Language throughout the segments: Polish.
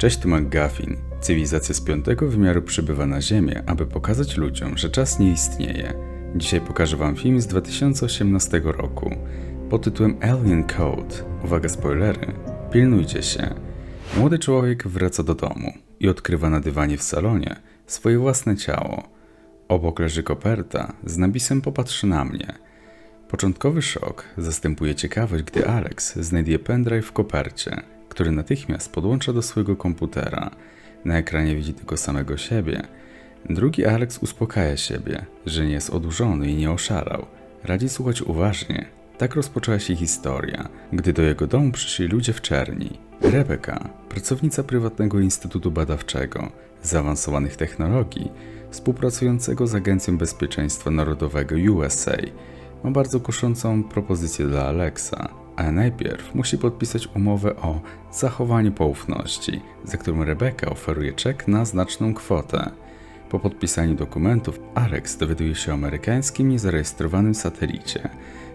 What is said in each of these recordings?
Cześć, tu McGuffin. Cywilizacja z piątego wymiaru przybywa na Ziemię, aby pokazać ludziom, że czas nie istnieje. Dzisiaj pokażę wam film z 2018 roku pod tytułem Alien Code. Uwaga, spoilery. Pilnujcie się. Młody człowiek wraca do domu i odkrywa na dywanie w salonie swoje własne ciało. Obok leży koperta z napisem Popatrz na mnie. Początkowy szok zastępuje ciekawość, gdy Alex znajduje pendrive w kopercie, który natychmiast podłącza do swojego komputera. Na ekranie widzi tylko samego siebie. Drugi Alex uspokaja siebie, że nie jest odurzony i nie oszalał. Radzi słuchać uważnie. Tak rozpoczęła się historia, gdy do jego domu przyszli ludzie w czerni. Rebeka, pracownica prywatnego instytutu badawczego zaawansowanych technologii, współpracującego z Agencją Bezpieczeństwa Narodowego USA, ma bardzo kuszącą propozycję dla Alexa, ale najpierw musi podpisać umowę o zachowaniu poufności, za którą Rebeka oferuje czek na znaczną kwotę. Po podpisaniu dokumentów Alex dowiaduje się o amerykańskim niezarejestrowanym satelicie,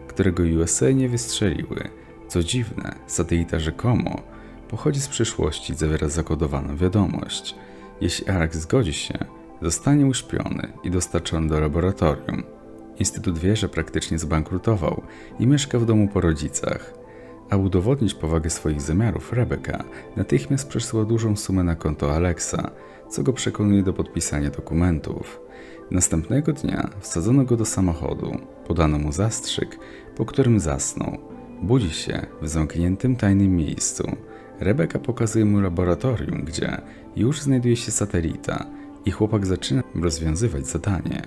którego USA nie wystrzeliły. Co dziwne, satelita rzekomo pochodzi z przyszłości i zawiera zakodowaną wiadomość. Jeśli Alex zgodzi się, zostanie uśpiony i dostarczony do laboratorium. Instytut wie, że praktycznie zbankrutował i mieszka w domu po rodzicach. A udowodnić powagę swoich zamiarów, Rebeka natychmiast przesyła dużą sumę na konto Alexa, co go przekonuje do podpisania dokumentów. Następnego dnia wsadzono go do samochodu, podano mu zastrzyk, po którym zasnął. Budzi się w zamkniętym tajnym miejscu. Rebeka pokazuje mu laboratorium, gdzie już znajduje się satelita i chłopak zaczyna rozwiązywać zadanie.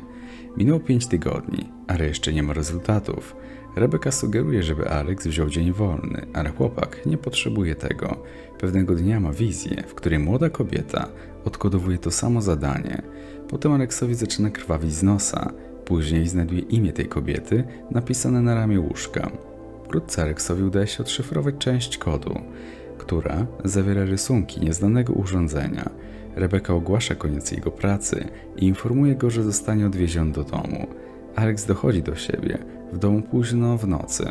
Minęło pięć tygodni, ale jeszcze nie ma rezultatów. Rebeka sugeruje, żeby Alex wziął dzień wolny, ale chłopak nie potrzebuje tego. Pewnego dnia ma wizję, w której młoda kobieta odkodowuje to samo zadanie. Potem Aleksowi zaczyna krwawić z nosa. Później znajduje imię tej kobiety napisane na ramię łóżka. Wkrótce Aleksowi udaje się odszyfrować część kodu, która zawiera rysunki nieznanego urządzenia. Rebeka ogłasza koniec jego pracy i informuje go, że zostanie odwieziony do domu. Alex dochodzi do siebie w domu późno w nocy.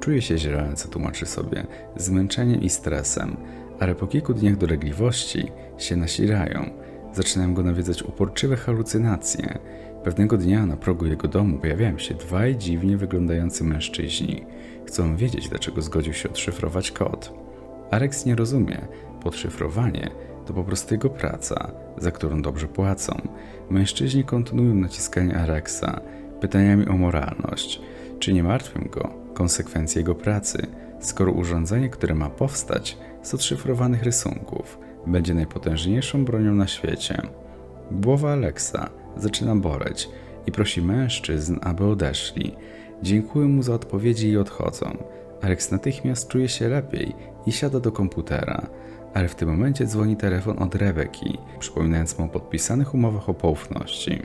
Czuje się źle, co tłumaczy sobie, zmęczeniem i stresem, ale po kilku dniach dolegliwości się nasilają. Zaczynają go nawiedzać uporczywe halucynacje. Pewnego dnia na progu jego domu pojawiają się dwaj dziwnie wyglądający mężczyźni. Chcą wiedzieć, dlaczego zgodził się odszyfrować kod. Alex nie rozumie. Podszyfrowanie to po prostu jego praca, za którą dobrze płacą. Mężczyźni kontynuują naciskanie Alexa pytaniami o moralność. Czy nie martwią go konsekwencje jego pracy, skoro urządzenie, które ma powstać z odszyfrowanych rysunków, będzie najpotężniejszą bronią na świecie? Głowa Alexa zaczyna boleć i prosi mężczyzn, aby odeszli. Dziękują mu za odpowiedzi i odchodzą. Alex natychmiast czuje się lepiej i siada do komputera, ale w tym momencie dzwoni telefon od Rebeki, przypominając mu o podpisanych umowach o poufności.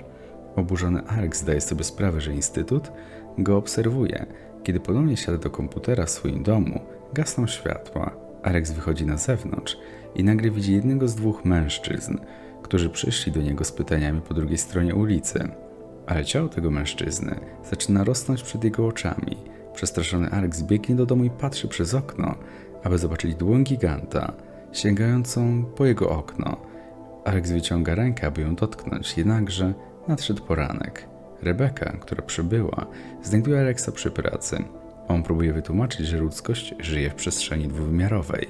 Oburzony Alex zdaje sobie sprawę, że Instytut go obserwuje. Kiedy ponownie siada do komputera w swoim domu, gasną światła. Alex wychodzi na zewnątrz i nagle widzi jednego z dwóch mężczyzn, którzy przyszli do niego z pytaniami po drugiej stronie ulicy. Ale ciało tego mężczyzny zaczyna rosnąć przed jego oczami. Przestraszony Alex biegnie do domu i patrzy przez okno, aby zobaczyć dłoń giganta, sięgającą po jego okno. Alex wyciąga rękę, aby ją dotknąć, jednakże nadszedł poranek. Rebeka, która przybyła, znajduje Alexa przy pracy. On próbuje wytłumaczyć, że ludzkość żyje w przestrzeni dwuwymiarowej,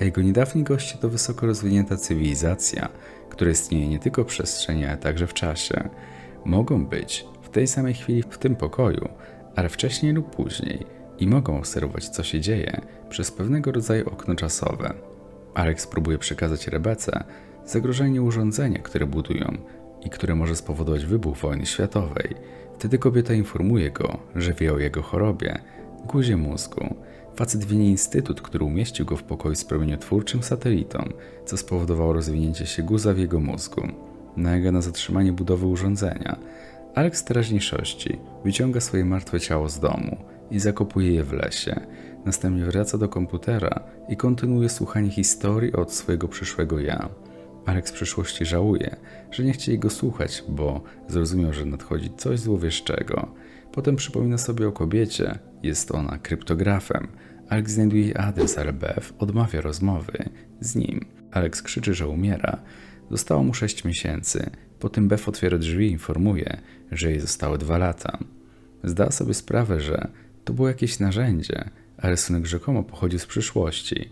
a jego niedawni goście to wysoko rozwinięta cywilizacja, która istnieje nie tylko w przestrzeni, ale także w czasie. Mogą być w tej samej chwili w tym pokoju, ale wcześniej lub później i mogą obserwować, co się dzieje przez pewnego rodzaju okno czasowe. Alex próbuje przekazać Rebece zagrożenie urządzenia, które budują i które może spowodować wybuch wojny światowej. Wtedy kobieta informuje go, że wie o jego chorobie, guzie mózgu. Facet wini instytut, który umieścił go w pokoju z promieniotwórczym satelitą, co spowodowało rozwinięcie się guza w jego mózgu. Nalega na zatrzymanie budowy urządzenia. Alex z teraźniejszości wyciąga swoje martwe ciało z domu i zakopuje je w lesie. Następnie wraca do komputera i kontynuuje słuchanie historii od swojego przyszłego ja. Alex w przyszłości żałuje, że nie chcieli go słuchać, bo zrozumiał, że nadchodzi coś złowieszczego. Potem przypomina sobie o kobiecie, jest ona kryptografem. Alex znajduje jej adres, ale Beth odmawia rozmowy z nim. Alex krzyczy, że umiera. Zostało mu 6 miesięcy. Po tym Beth otwiera drzwi i informuje, że jej zostało 2 lata. Zdała sobie sprawę, że to było jakieś narzędzie, rysunek rzekomo pochodził z przyszłości.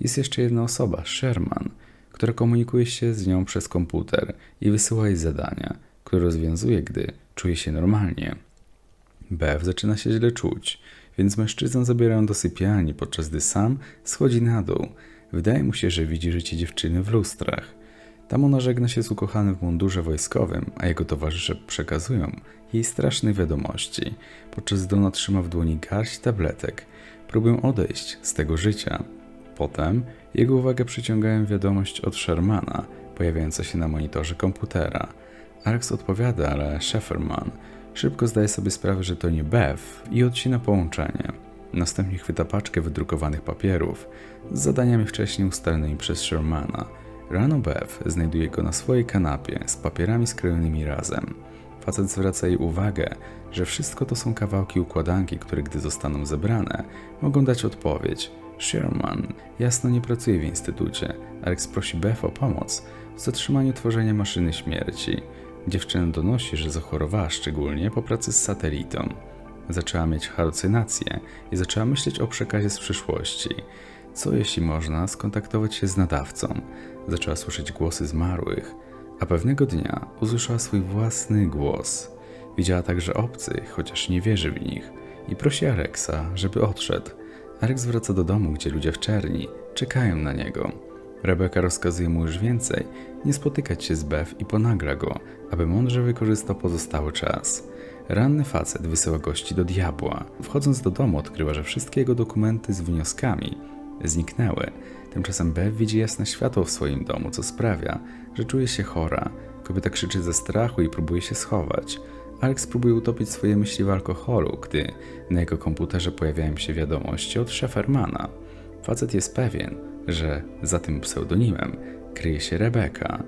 Jest jeszcze jedna osoba, Sherman, która komunikuje się z nią przez komputer i wysyła jej zadania, które rozwiązuje, gdy czuje się normalnie. Bev zaczyna się źle czuć, więc mężczyznę zabierają do sypialni, podczas gdy sam schodzi na dół. Wydaje mu się, że widzi życie dziewczyny w lustrach. Tam ona żegna się z ukochanym w mundurze wojskowym, a jego towarzysze przekazują jej straszne wiadomości, podczas gdy ona trzyma w dłoni garść tabletek. Próbują odejść z tego życia. Potem jego uwagę przyciągają wiadomość od Shermana, pojawiająca się na monitorze komputera. Alex odpowiada, ale Shefferman szybko zdaje sobie sprawę, że to nie Bev i odcina połączenie. Następnie chwyta paczkę wydrukowanych papierów z zadaniami wcześniej ustalonymi przez Shermana. Rano Bev znajduje go na swojej kanapie z papierami skrojonymi razem. Facet zwraca jej uwagę, że wszystko to są kawałki układanki, które gdy zostaną zebrane, mogą dać odpowiedź. Sherman jasno nie pracuje w instytucie. Alex prosi Beth o pomoc w zatrzymaniu tworzenia maszyny śmierci. Dziewczyna donosi, że zachorowała szczególnie po pracy z satelitą. Zaczęła mieć halucynacje i zaczęła myśleć o przekazie z przyszłości. Co jeśli można skontaktować się z nadawcą? Zaczęła słyszeć głosy zmarłych, a pewnego dnia usłyszała swój własny głos. Widziała także obcych, chociaż nie wierzy w nich, i prosi Alexa, żeby odszedł. Alex wraca do domu, gdzie ludzie w czerni czekają na niego. Rebeka rozkazuje mu już więcej nie spotykać się z Bev i ponagra go, aby mądrze wykorzystał pozostały czas. Ranny facet wysyła gości do diabła. Wchodząc do domu, odkrywa, że wszystkie jego dokumenty z wnioskami zniknęły. Tymczasem Bev widzi jasne światło w swoim domu, co sprawia, że czuje się chora. Kobieta krzyczy ze strachu i próbuje się schować. Alex próbuje utopić swoje myśli w alkoholu, gdy na jego komputerze pojawiają się wiadomości od Szefermana. Facet jest pewien, że za tym pseudonimem kryje się Rebeka,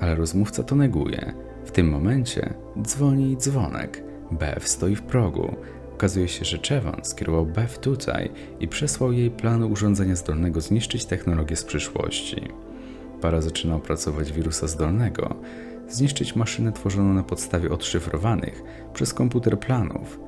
ale rozmówca to neguje. W tym momencie dzwoni dzwonek. Bev stoi w progu. Okazuje się, że Chevan skierował Bev tutaj i przesłał jej plan urządzenia zdolnego zniszczyć technologię z przyszłości. Para zaczyna opracować wirusa zdolnego, zniszczyć maszynę tworzoną na podstawie odszyfrowanych przez komputer planów.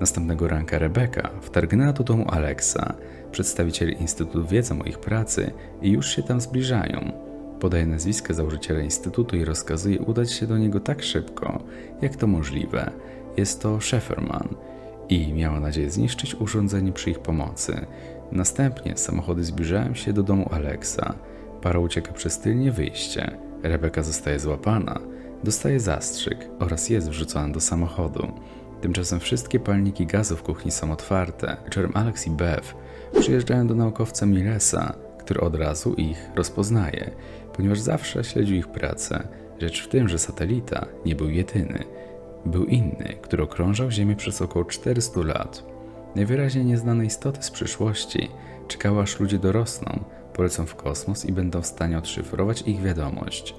Następnego ranka Rebeka wtargnęła do domu Alexa. Przedstawiciele Instytutu wiedzą o ich pracy i już się tam zbliżają. Podaje nazwisko założyciela Instytutu i rozkazuje udać się do niego tak szybko, jak to możliwe. Jest to Shefferman i miała nadzieję zniszczyć urządzenie przy ich pomocy. Następnie samochody zbliżają się do domu Alexa. Para ucieka przez tylnie wyjście. Rebeka zostaje złapana, dostaje zastrzyk oraz jest wrzucona do samochodu. Tymczasem wszystkie palniki gazu w kuchni są otwarte. Wieczorem Alex i Bev przyjeżdżają do naukowca Milesa, który od razu ich rozpoznaje, ponieważ zawsze śledził ich pracę. Rzecz w tym, że satelita nie był jedyny. Był inny, który okrążał Ziemię przez około 400 lat. Najwyraźniej nieznane istoty z przyszłości czekały aż ludzie dorosną, polecą w kosmos i będą w stanie odszyfrować ich wiadomość.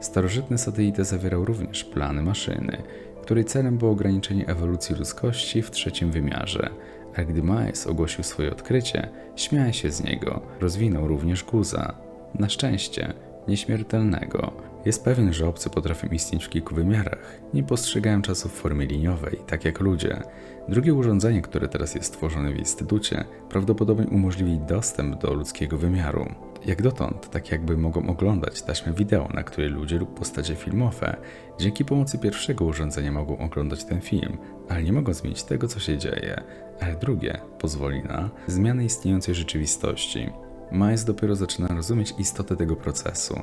Starożytny satelita zawierał również plany maszyny, której celem było ograniczenie ewolucji ludzkości w trzecim wymiarze. A gdy Miles ogłosił swoje odkrycie, śmiał się z niego. Rozwinął również guza. Na szczęście, nieśmiertelnego. Jest pewien, że obcy potrafią istnieć w kilku wymiarach. Nie postrzegają czasu w formie liniowej, tak jak ludzie. Drugie urządzenie, które teraz jest stworzone w instytucie, prawdopodobnie umożliwi dostęp do ludzkiego wymiaru. Jak dotąd, tak jakby mogą oglądać taśmę wideo, na której ludzie lub postacie filmowe dzięki pomocy pierwszego urządzenia mogą oglądać ten film, ale nie mogą zmienić tego, co się dzieje. Ale drugie pozwoli na zmianę istniejącej rzeczywistości. Miles dopiero zaczyna rozumieć istotę tego procesu,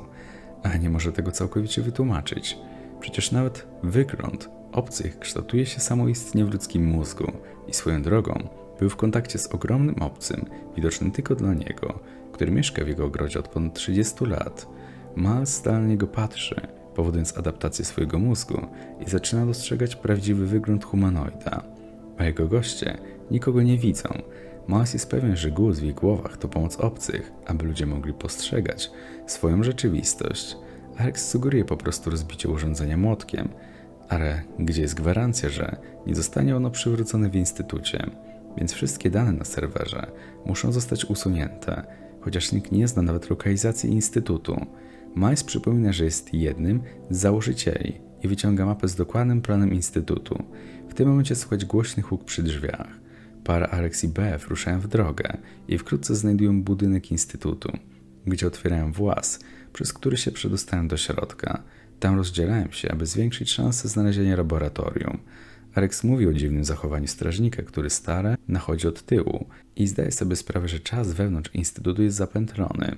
a nie może tego całkowicie wytłumaczyć. Przecież nawet wygląd obcych kształtuje się samoistnie w ludzkim mózgu i swoją drogą był w kontakcie z ogromnym obcym, widocznym tylko dla niego, który mieszka w jego ogrodzie od ponad 30 lat. Miles stale na niego patrzy, powodując adaptację swojego mózgu i zaczyna dostrzegać prawdziwy wygląd humanoida. A jego goście nikogo nie widzą. Miles jest pewien, że głos w ich głowach to pomoc obcych, aby ludzie mogli postrzegać swoją rzeczywistość. Alex sugeruje po prostu rozbicie urządzenia młotkiem, ale gdzie jest gwarancja, że nie zostanie ono przywrócone w instytucie? Więc wszystkie dane na serwerze muszą zostać usunięte, chociaż nikt nie zna nawet lokalizacji instytutu. Miles przypomina, że jest jednym z założycieli i wyciąga mapę z dokładnym planem instytutu. W tym momencie słychać głośny huk przy drzwiach. Para Alex i Bev ruszają w drogę i wkrótce znajdują budynek instytutu, gdzie otwierają włas, przez który się przedostają do środka. Tam rozdzielają się, aby zwiększyć szanse znalezienia laboratorium. Alex mówi o dziwnym zachowaniu strażnika, który stale nachodzi od tyłu i zdaje sobie sprawę, że czas wewnątrz instytutu jest zapętlony.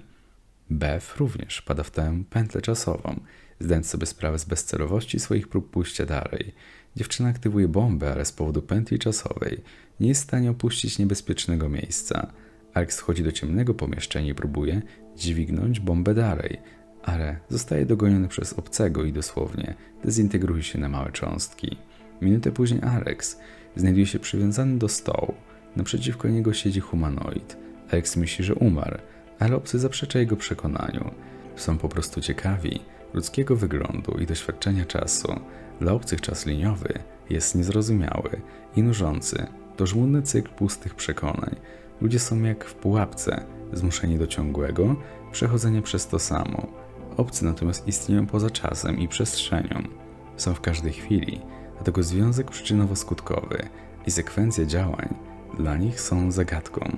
Bev również pada w tę pętlę czasową, zdając sobie sprawę z bezcelowości swoich prób pójścia dalej. Dziewczyna aktywuje bombę, ale z powodu pętli czasowej nie jest w stanie opuścić niebezpiecznego miejsca. Alex wchodzi do ciemnego pomieszczenia i próbuje dźwignąć bombę dalej, ale zostaje dogoniony przez obcego i dosłownie dezintegruje się na małe cząstki. Minutę później Alex znajduje się przywiązany do stołu. Naprzeciwko niego siedzi humanoid. Alex myśli, że umarł, ale obcy zaprzecza jego przekonaniu. Są po prostu ciekawi ludzkiego wyglądu i doświadczenia czasu. Dla obcych czas liniowy jest niezrozumiały i nużący. To żmudny cykl pustych przekonań. Ludzie są jak w pułapce, zmuszeni do ciągłego przechodzenia przez to samo. Obcy natomiast istnieją poza czasem i przestrzenią. Są w każdej chwili, dlatego związek przyczynowo-skutkowy i sekwencja działań dla nich są zagadką.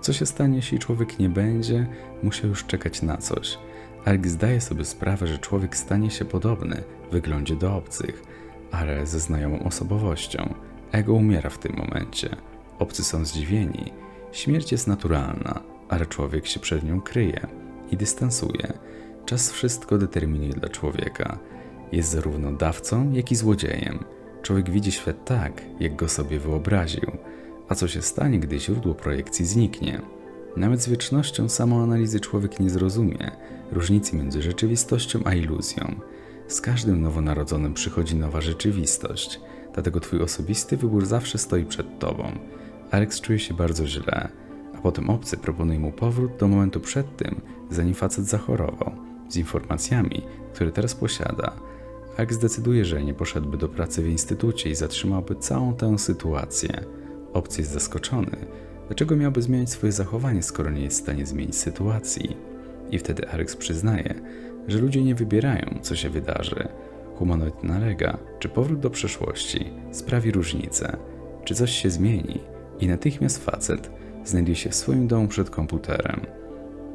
Co się stanie, jeśli człowiek nie będzie musiał już czekać na coś? Alex zdaje sobie sprawę, że człowiek stanie się podobny w wyglądzie do obcych, ale ze znajomą osobowością. Ego umiera w tym momencie. Obcy są zdziwieni. Śmierć jest naturalna, ale człowiek się przed nią kryje i dystansuje. Czas wszystko determinuje dla człowieka. Jest zarówno dawcą, jak i złodziejem. Człowiek widzi świat tak, jak go sobie wyobraził. A co się stanie, gdy źródło projekcji zniknie? Nawet z wiecznością samoanalizy człowiek nie zrozumie różnicy między rzeczywistością a iluzją. Z każdym nowonarodzonym przychodzi nowa rzeczywistość, dlatego twój osobisty wybór zawsze stoi przed tobą. Alex czuje się bardzo źle, a potem obcy proponuje mu powrót do momentu przed tym, zanim facet zachorował, z informacjami, które teraz posiada. Alex decyduje, że nie poszedłby do pracy w instytucie i zatrzymałby całą tę sytuację. Obcy jest zaskoczony. Dlaczego miałby zmieniać swoje zachowanie, skoro nie jest w stanie zmienić sytuacji? I wtedy Alex przyznaje, że ludzie nie wybierają, co się wydarzy. Humanoid nalega, czy powrót do przeszłości sprawi różnicę, czy coś się zmieni i natychmiast facet znajduje się w swoim domu przed komputerem.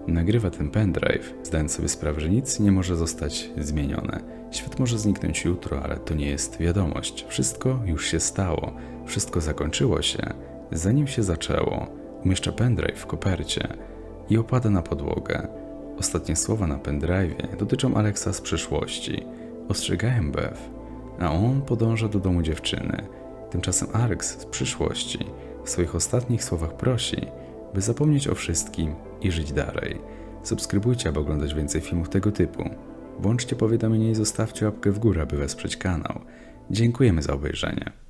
Nagrywa ten pendrive, zdając sobie sprawę, że nic nie może zostać zmienione. Świat może zniknąć jutro, ale to nie jest wiadomość. Wszystko już się stało, wszystko zakończyło się, zanim się zaczęło. Umieszcza pendrive w kopercie i opada na podłogę. Ostatnie słowa na pendrive dotyczą Alexa z przeszłości. Ostrzegają Bev, a on podąża do domu dziewczyny. Tymczasem Alex z przyszłości w swoich ostatnich słowach prosi, by zapomnieć o wszystkim i żyć dalej. Subskrybujcie, aby oglądać więcej filmów tego typu. Włączcie powiadomienia i zostawcie łapkę w górę, aby wesprzeć kanał. Dziękujemy za obejrzenie.